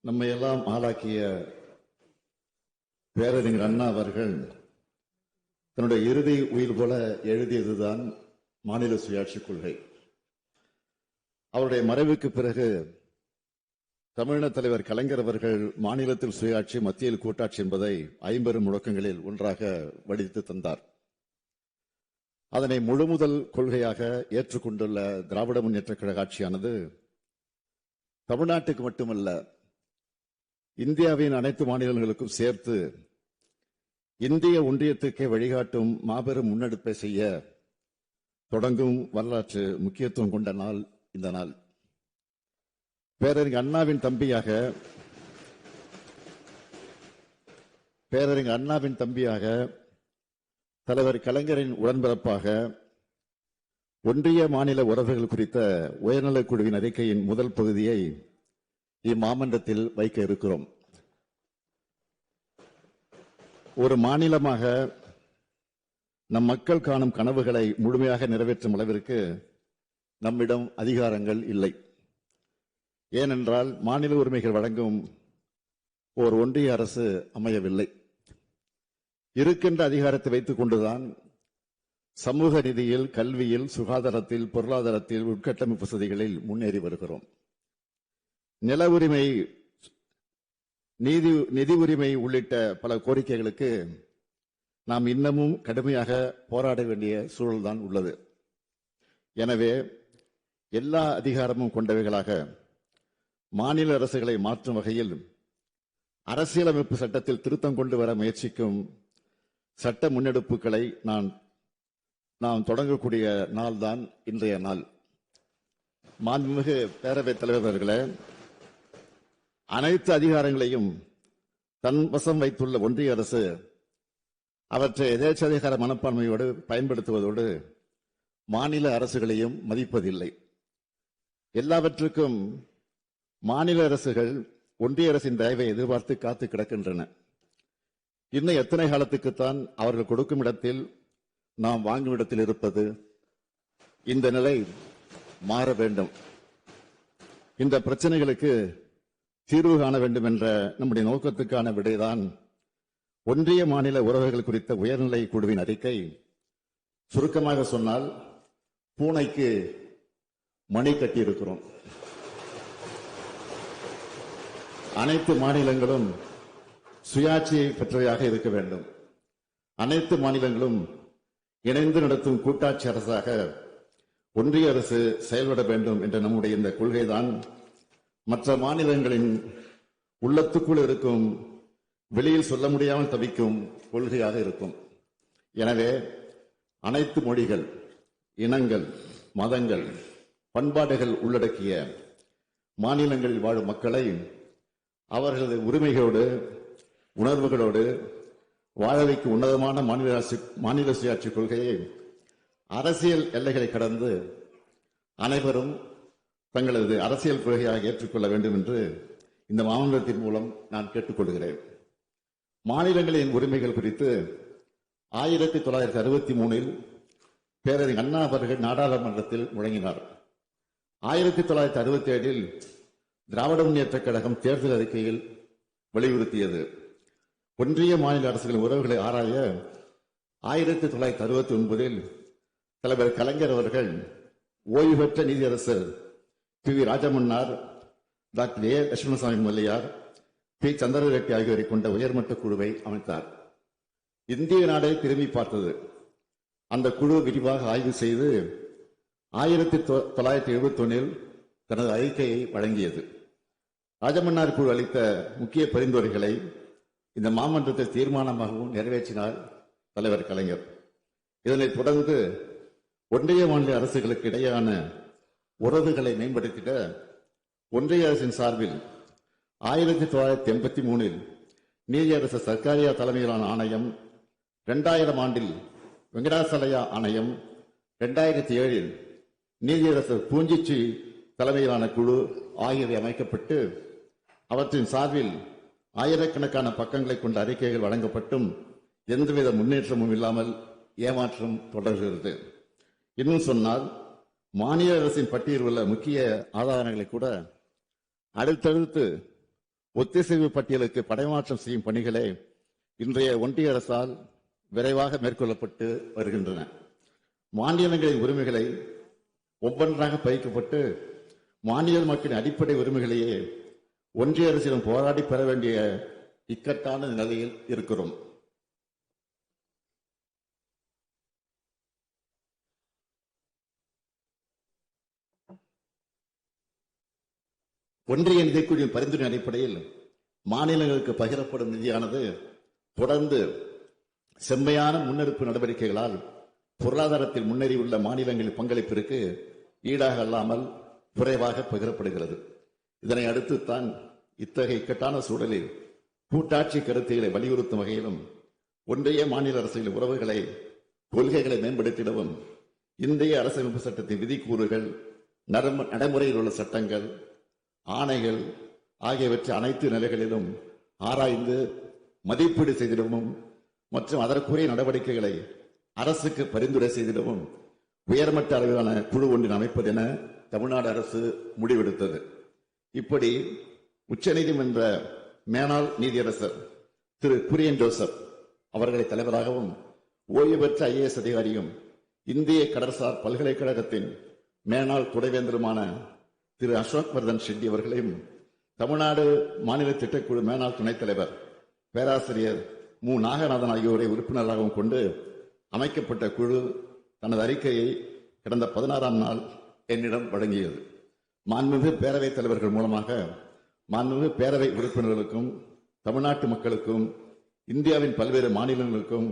நம்ம எல்லாம் ஆளாக்கிய பேரறிஞர் அண்ணா அவர்கள் தன்னுடைய இறுதி உயிர் போல எழுதியதுதான் மாநில சுயாட்சி கொள்கை. அவருடைய மறைவுக்கு பிறகு தமிழின தலைவர் கலைஞர் அவர்கள் மாநிலத்தில் சுயாட்சி மத்தியில் கூட்டாட்சி என்பதை ஐம்பெரும் முழக்கங்களில் ஒன்றாக வடித்து தந்தார். அதனை முழுமுதல் கொள்கையாக ஏற்றுக்கொண்டுள்ள திராவிட முன்னேற்ற கழக ஆட்சியானது தமிழ்நாட்டுக்கு மட்டுமல்ல இந்தியாவின் அனைத்து மாநிலங்களுக்கும் சேர்த்து இந்திய ஒன்றியத்துக்கே வழிகாட்டும் மாபெரும் முன்னெடுப்பை செய்ய தொடங்கும் வரலாற்று முக்கியத்துவம் கொண்ட நாள் இந்த நாள். பேரறிஞர் அண்ணாவின் தம்பியாக பேரறிஞர் அண்ணாவின் தம்பியாக தலைவர் கலைஞரின் உடன்பிறப்பாக ஒன்றிய மாநில உறவுகள் குறித்த உயர்நலக் குழுவின் அறிக்கையின் முதல் பகுதியை இம்மாமன்றத்தில் வைக்க இருக்கிறோம். ஒரு மாநிலமாக நம் மக்கள் காணும் கனவுகளை முழுமையாக நிறைவேற்றும் அளவிற்கு நம்மிடம் அதிகாரங்கள் இல்லை. ஏனென்றால் மாநில உரிமைகள் வழங்கும் ஓர் ஒன்றிய அரசு அமையவில்லை. இருக்கின்ற அதிகாரத்தை வைத்துக் கொண்டுதான் சமூக நிதியில் கல்வியில் சுகாதாரத்தில் பொருளாதாரத்தில் உட்கட்டமைப்பு வசதிகளில் முன்னேறி வருகிறோம். நில உரிமை நீதி நிதி உரிமை உள்ளிட்ட பல கோரிக்கைகளுக்கு நாம் இன்னமும் கடுமையாக போராட வேண்டிய சூழல்தான் உள்ளது. எனவே எல்லா அதிகாரமும் கொண்டவைகளாக மாநில அரசுகளை மாற்றும் வகையில் அரசியலமைப்பு சட்டத்தில் திருத்தம் கொண்டு வர முயற்சிக்கும் சட்ட முன்னெடுப்புகளை நான் நாம் தொடங்கக்கூடிய நாள்தான் இன்றைய நாள். மாண்புமிகு பேரவைத் தலைவர் அனைத்து அதிகாரங்களையும் தன் வசம் வைத்துள்ள ஒன்றிய அரசு அவற்றை எதேச்சதிகார மனப்பான்மையோடு பயன்படுத்துவதோடு மாநில அரசுகளையும் மதிப்பதில்லை. எல்லாவற்றுக்கும் மாநில அரசுகள் ஒன்றிய அரசின் தயவை எதிர்பார்த்து காத்து கிடக்கின்றன. இன்னும் எத்தனை காலத்துக்குத்தான் அவர்கள் கொடுக்கும் இடத்தில் நாம் வாங்கும் இடத்தில் இருப்பது இந்த நிலை மாற வேண்டும். இந்த பிரச்சனைகளுக்கு தீர்வு காண வேண்டும் என்ற நம்முடைய நோக்கத்துக்கான விடைதான் ஒன்றிய மாநில உறவுகள் குறித்த உயர்நிலை குழுவின் அறிக்கை. சுருக்கமாக சொன்னால் பூனைக்கு மணி கட்டியிருக்கிறோம். அனைத்து மாநிலங்களும் சுயாட்சியை பெற்றவையாக இருக்க வேண்டும். அனைத்து மாநிலங்களும் இணைந்து நடத்தும் கூட்டாட்சி அரசாக ஒன்றிய அரசு செயல்பட வேண்டும் என்ற நம்முடைய இந்த கொள்கைதான் மற்ற மாநிலங்களின் உள்ளத்துக்குள் இருக்கும் வெளியில் சொல்ல முடியாமல் தவிக்கும் கொள்கையாக இருக்கும். எனவே அனைத்து மொழிகள் இனங்கள் மதங்கள் பண்பாடுகள் உள்ளடக்கிய மாநிலங்களில் வாழும் மக்களை அவர்களது உரிமைகளோடு உணர்வுகளோடு வாழ வைக்கும் உன்னதமான மாநில அரசு மாநில சுயாட்சி கொள்கையை அரசியல் எல்லைகளை கடந்து அனைவரும் தங்களது அரசியல் கொள்கையாக ஏற்றுக்கொள்ள வேண்டும் என்று இந்த மாமன்றத்தின் மூலம் நான் கேட்டுக்கொள்கிறேன். மாநிலங்களின் உரிமைகள் குறித்து ஆயிரத்தி தொள்ளாயிரத்தி அறுபத்தி மூணில் பேரறிஞர் அண்ணா அவர்கள் நாடாளுமன்றத்தில் முழங்கினார். ஆயிரத்தி தொள்ளாயிரத்தி அறுபத்தி ஏழில் திராவிட முன்னேற்றக் கழகம் தேர்தல் அறிக்கையில் வலியுறுத்தியது. ஒன்றிய மாநில அரசுகளின் உறவுகளை ஆராய ஆயிரத்தி தொள்ளாயிரத்தி அறுபத்தி ஒன்பதில் தலைவர் கலைஞர் அவர்கள் ஓய்வு பெற்ற நீதியரசர் P. V. Rajamannar doctor A. Lakshmanaswami Mudaliar P. Chandra Reddy ஆகியோரை கொண்ட உயர்மட்ட குழுவை அமைத்தார். இந்திய நாடை திரும்பி பார்த்தது. அந்த குழு விரிவாக ஆய்வு செய்து ஆயிரத்தி தொள்ளாயிரத்தி எழுபத்தி ஒன்னில் தனது அறிக்கையை வழங்கியது. ராஜமன்னார் குழு அளித்த முக்கிய பரிந்துரைகளை இந்த மாமன்றத்தில் தீர்மானமாகவும் நிறைவேற்றினார் தலைவர் கலைஞர். இதனைத் தொடர்ந்து ஒன்றிய மாநில அரசுகளுக்கு இடையேயான உறவுகளை மேம்படுத்திட ஒன்றிய அரசின் சார்பில் ஆயிரத்தி தொள்ளாயிரத்தி எண்பத்தி மூணில் நீதியரசு சர்க்காரியா தலைமையிலான ஆணையம் ரெண்டாயிரம் ஆண்டில் வெங்கடாசலையா ஆணையம் ரெண்டாயிரத்தி ஏழில் நீதியரசர் பூஞ்சிச்சி தலைமையிலான குழு ஆகியவை அமைக்கப்பட்டு அவற்றின் சார்பில் ஆயிரக்கணக்கான பக்கங்களை கொண்ட அறிக்கைகள் வழங்கப்பட்டும் எந்தவித முன்னேற்றமும் இல்லாமல் ஏமாற்றம் தொடர்கிறது. இன்னும் சொன்னால் மாநில அரசின் பட்டியலில் உள்ள முக்கிய ஆதாரங்களை கூட அடுத்தடுத்து ஒத்திசைவு பட்டியலுக்கு படைமாற்றம் செய்யும் பணிகளை இன்றைய ஒன்றிய அரசால் விரைவாக மேற்கொள்ளப்பட்டு வருகின்றன. மாநிலங்களின் உரிமைகளை ஒவ்வொன்றாக பயிக்கப்பட்டு மாநில மக்களின் அடிப்படை உரிமைகளையே ஒன்றிய அரசிடம் போராடி பெற வேண்டிய இக்கட்டான நிலையில் இருக்கிறோம். ஒன்றிய நிதிக்குழுவின் பரிந்துரை அடிப்படையில் மாநிலங்களுக்கு பகிரப்படும் நிதியானது தொடர்ந்து செம்மையான முன்னெடுப்பு நடவடிக்கைகளால் பொருளாதாரத்தில் முன்னேறி உள்ள மாநிலங்களின் பங்களிப்பிற்கு ஈடாக அல்லாமல் குறைவாக பகிரப்படுகிறது. இதனை அடுத்துத்தான் இத்தகைய இக்கட்டான சூழலில் கூட்டாட்சி கருத்துக்களை வலியுறுத்தும் வகையிலும் ஒன்றிய மாநில அரசுகளின் உறவுகளை கொள்கைகளை மேம்படுத்திடவும் இந்திய அரசமைப்பு சட்டத்தின் விதிக்கூறுகள் நடைமுறையில் உள்ள சட்டங்கள் ஆணைகள் ஆகியவற்றை அனைத்து நிலைகளிலும் ஆராய்ந்து மதிப்பீடு செய்திடவும் மற்றும் அதற்குரிய நடவடிக்கைகளை அரசுக்கு பரிந்துரை செய்திடவும் உயர்மட்ட அளவிலான குழு ஒன்றின் அமைப்பது என தமிழ்நாடு அரசு முடிவெடுத்தது. இப்படி உச்சநீதிமன்ற மேனாள் நீதியரசர் திரு குரியன் ஜோசப் அவர்களை தலைவராகவும் ஓய்வு பெற்ற ஐஏஎஸ் அதிகாரியும் இந்திய கடற்சார் பல்கலைக்கழகத்தின் மேனாள் துணைவேந்தருமான திரு அசோக் வர்தன் ஷெட்டி அவர்களையும் தமிழ்நாடு மாநில திட்டக்குழு மேனாள் துணைத் தலைவர் பேராசிரியர் மு. நாகநாதன் ஆகியோரை உறுப்பினராகவும் கொண்டு அமைக்கப்பட்ட குழு தனது அறிக்கையை கடந்த பதினாறாம் நாள் என்னிடம் வழங்கியது. மாண்புமிகு பேரவைத் தலைவர்கள் மூலமாக மாண்புமிகு பேரவை உறுப்பினர்களுக்கும் தமிழ்நாட்டு மக்களுக்கும் இந்தியாவின் பல்வேறு மாநிலங்களுக்கும்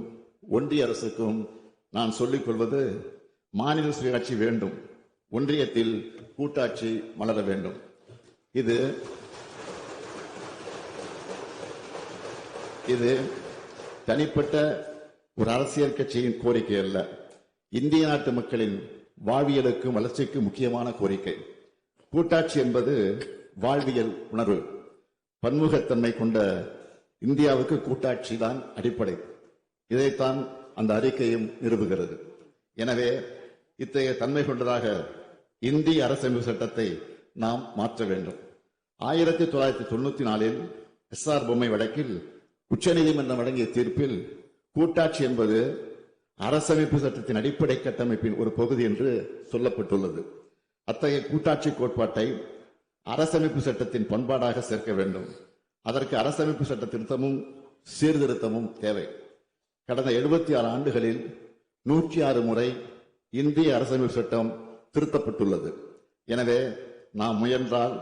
ஒன்றிய அரசுக்கும் நான் சொல்லிக் கொள்வது மாநில சுயாட்சி வேண்டும். ஒன்றியத்தில் கூட்டாட்சி மலர வேண்டும். இது இது தனிப்பட்ட ஒரு அரசியல் கட்சியின் கோரிக்கை அல்ல. இந்திய நாட்டு மக்களின் வாழ்வியலுக்கும் வளர்ச்சிக்கும் முக்கியமான கோரிக்கை. கூட்டாட்சி என்பது வாழ்வியல் உணர்வு. பன்முகத்தன்மை கொண்ட இந்தியாவுக்கு கூட்டாட்சி தான் அடிப்படை. இதைத்தான் அந்த அறிக்கையும் நிறுவுகிறது. எனவே இத்தகைய தன்மை கொண்டதாக இந்திய அரசமைப்பு சட்டத்தை நாம் மாற்ற வேண்டும். ஆயிரத்தி தொள்ளாயிரத்தி தொண்ணூத்தி நாலில் எஸ் ஆர் பொம்மை வழக்கில் உச்சநீதிமன்றம் வழங்கிய தீர்ப்பில் கூட்டாட்சி என்பது அரசமைப்பு சட்டத்தின் அடிப்படை கட்டமைப்பின் ஒரு பகுதி என்று சொல்லப்பட்டுள்ளது. அத்தகைய கூட்டாட்சி கோட்பாட்டை அரசமைப்பு சட்டத்தின் பண்பாடாக சேர்க்க வேண்டும். அதற்கு அரசமைப்பு சட்ட திருத்தமும் சீர்திருத்தமும் தேவை. கடந்த எழுபத்தி ஆறு ஆண்டுகளில் நூற்றி ஆறு முறை இந்திய அரசமைப்பு சட்டம் திருத்தப்பட்டுள்ளது. எனவே நாம் முயன்றால்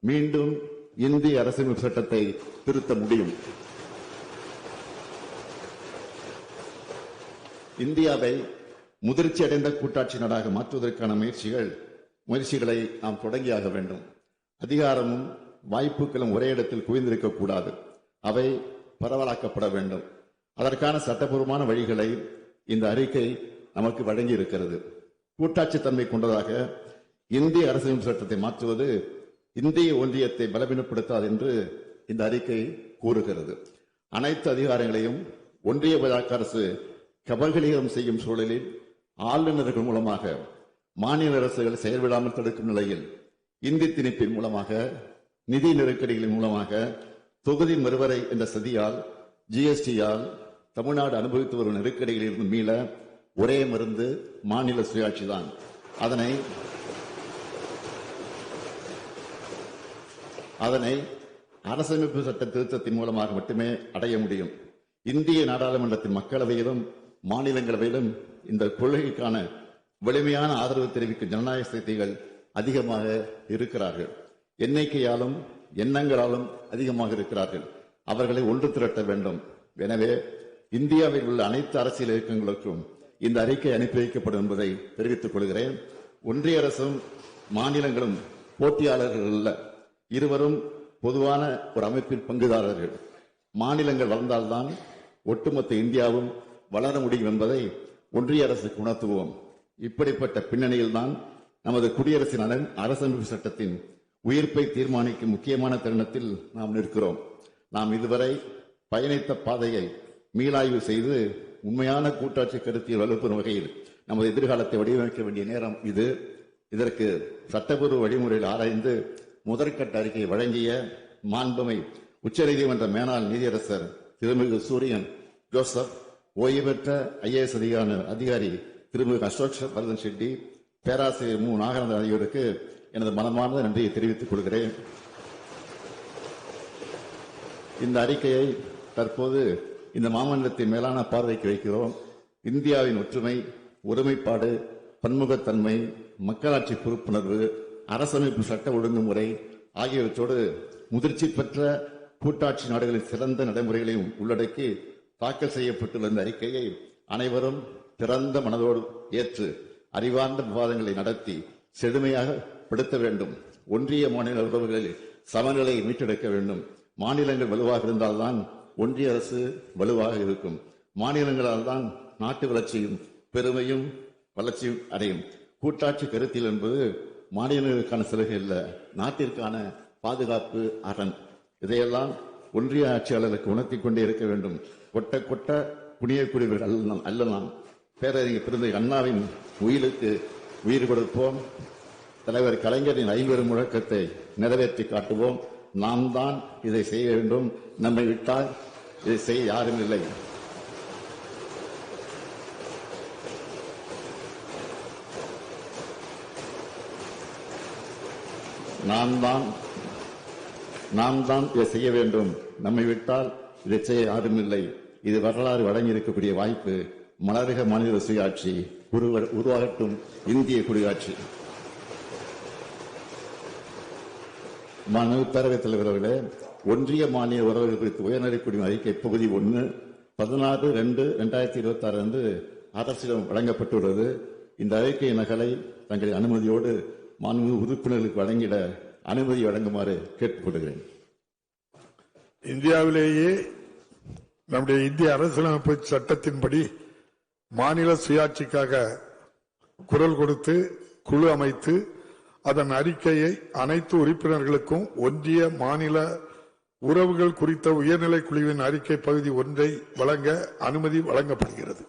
மீண்டும் இந்திய அரசமைப்பு சட்டத்தை திருத்த முடியும். இந்தியாவை முதிர்ச்சி அடைந்த கூட்டாட்சி நாடாக மாற்றுவதற்கான முயற்சிகள் முயற்சிகளை நாம் தொடங்கியாக வேண்டும். அதிகாரமும் வாய்ப்புகளும் ஒரே இடத்தில் குவிந்திருக்க கூடாது. அவை பரவலாக்கப்பட வேண்டும். அதற்கான சட்டபூர்வமான வழிகளை இந்த அறிக்கை நமக்கு வழங்கி இருக்கிறது. கூட்டாட்சி தன்மை கொண்டதாக இந்திய அரசியல் சட்டத்தை மாற்றுவது இந்திய ஒன்றியத்தை பலவீனப்படுத்தாது என்று இந்த அறிக்கை கூறுகிறது. அனைத்து அதிகாரங்களையும் ஒன்றிய பாஜக அரசு கபல்கலிகம் செய்யும் சூழலில் ஆளுநர்கள் மூலமாக மாநில அரசுகள் செயல்படாமல் தடுக்கும் நிலையில் இந்தி திணிப்பின் மூலமாக நிதி நெருக்கடிகளின் மூலமாக தொகுதி மறுவரை என்ற சதியால் ஜிஎஸ்டியால் தமிழ்நாடு அனுபவித்து வரும் நெருக்கடிகளில் இருந்து மீள ஒரே மருந்து மாநில சுயாட்சி தான். அதனை அதனை அரசமைப்பு சட்ட திருத்தத்தின் மூலமாக மட்டுமே அடைய முடியும். இந்திய நாடாளுமன்றத்தின் மக்களவையிலும் மாநிலங்களவையிலும் இந்த கொள்கைக்கான வலிமையான ஆதரவு தெரிவிக்கும் ஜனநாயக சக்திகள் அதிகமாக இருக்கிறார்கள். எண்ணிக்கையாலும் எண்ணங்களாலும் அதிகமாக இருக்கிறார்கள். அவர்களை ஒன்று திரட்ட வேண்டும். எனவே இந்தியாவில் உள்ள அனைத்து அரசியல் இயக்கங்களுக்கும் இந்த அறிக்கை அனுப்பி வைக்கப்படும் என்பதை தெரிவித்துக் கொள்கிறேன். ஒன்றிய அரசும் மாநிலங்களும் போட்டியாளர்கள் அல்ல. இருவரும் பொதுவான ஒரு அமைப்பின் பங்குதாரர்கள். மாநிலங்கள் வளர்ந்தால்தான் ஒட்டுமொத்த இந்தியாவும் வளர முடியும் என்பதை ஒன்றிய அரசுக்கு உணர்த்துவோம். இப்படிப்பட்ட பின்னணியில்தான் நமது குடியரசின் அரண் அரசமைப்பு சட்டத்தின் உயிர்ப்பை தீர்மானிக்கும் முக்கியமான தருணத்தில் நாம் நிற்கிறோம். நாம் இதுவரை பயணித்த பாதையை மீளாய்வு செய்து உண்மையான கூட்டாட்சி கருத்தியல் வலுப்பெறும் வகையில் நமது எதிர்காலத்தை வடிவமைக்க வேண்டிய நேரம் இது. இதற்கு சட்டப்பூர்வ வழிமுறையில் ஆராய்ந்து முதற்கட்ட அறிக்கையை வழங்கிய மாண்புமை உச்சநீதிமன்ற மேலாள் நீதியரசர் திருமிகு சூரியன் ஜோசப் ஓய்வு பெற்ற ஐஏஎஸ் அதிகார அதிகாரி திருமிகு அசோக் வர்தன் ஷெட்டி பேராசிரியர் மு. நாகானந்தன் ஆகியோருக்கு எனது மனமார்ந்த நன்றியை தெரிவித்துக் கொள்கிறேன். இந்த அறிக்கையை தற்போது இந்த மாமன்றத்தின் மேலான பார்வைக்கு வைக்கிறோம். இந்தியாவின் ஒற்றுமை ஒருமைப்பாடு பன்முகத்தன்மை மக்களாட்சி பொறுப்புணர்வு அரசமைப்பு சட்ட ஒழுங்குமுறை ஆகியவற்றோடு முதிர்ச்சி பெற்ற கூட்டாட்சி நாடுகளின் சிறந்த நடைமுறைகளையும் உள்ளடக்கி தாக்கல் செய்யப்பட்டுள்ள இந்த அறிக்கையை அனைவரும் திறந்த மனதோடு ஏற்று அறிவார்ந்த விவாதங்களை நடத்தி செழுமையாக படுத்த வேண்டும். ஒன்றிய மாநில உறவுகளில் சமநிலையை மீட்டெடுக்க வேண்டும். மாநிலங்கள் வலுவாக இருந்தால்தான் ஒன்றிய அரசு வலுவாக இருக்கும். மாநிலங்களால் தான் நாட்டு வளர்ச்சியும் பெருமையும் வளர்ச்சியும் அடையும். கூட்டாட்சி கருத்தில் என்பது மாநிலங்களுக்கான சலுகை இல்லை நாட்டிற்கான பாதுகாப்பு அரண். இதையெல்லாம் ஒன்றிய ஆட்சியாளருக்கு உணர்த்தி கொண்டே இருக்க வேண்டும். கொட்ட கொட்ட புனியக்கூடியவர்கள் அல்ல அல்ல பேரறிஞர் பிறந்த அண்ணாவின் உயிருக்கு உயிர் கொடுப்போம். தலைவர் கலைஞரின் ஐம்பெரும் முழக்கத்தை நிறைவேற்றி காட்டுவோம். நாம் தான் இதை செய்ய வேண்டும். நம்மை விட்டால் இதை செய்ய யாரும் இல்லை. நாம் தான் நாம் தான் இதை செய்ய வேண்டும். நம்மை விட்டால் இதை செய்ய யாரும் இல்லை. இது வரலாறு வழங்கியிருக்கக்கூடிய வாய்ப்பு. மலரக மாநில சுயாட்சி உருவ- உருவாகட்டும் இந்திய குடியாட்சி. மாநில பேரவைத் தலைவர்களே ஒன்றிய மாநில உறவுகள் குறித்து உயர்நிலை குடிமை அறிக்கை பகுதி ஒன்று பதினாறு ரெண்டு ரெண்டாயிரத்தி இருபத்தி ஆறு அன்று அரசிடம் வழங்கப்பட்டுள்ளது. இந்த அறிக்கை நகலை தங்களின் அனுமதியோடு மாண்பு உறுப்பினர்களுக்கு வழங்கிட அனுமதி வழங்குமாறு கேட்டுக்கொள்கிறேன். இந்தியாவிலேயே நம்முடைய இந்திய அரசியலமைப்பு சட்டத்தின்படி மாநில சுயாட்சிக்காக குரல் கொடுத்து குழு அமைத்து அதன் அறிக்கையை அனைத்து உறுப்பினர்களுக்கும் ஒன்றிய மாநில உறவுகள் குறித்த உயர்நிலை குழுவின் அறிக்கை பகுதி ஒன்றை வழங்க அனுமதி வழங்கப்படுகிறது.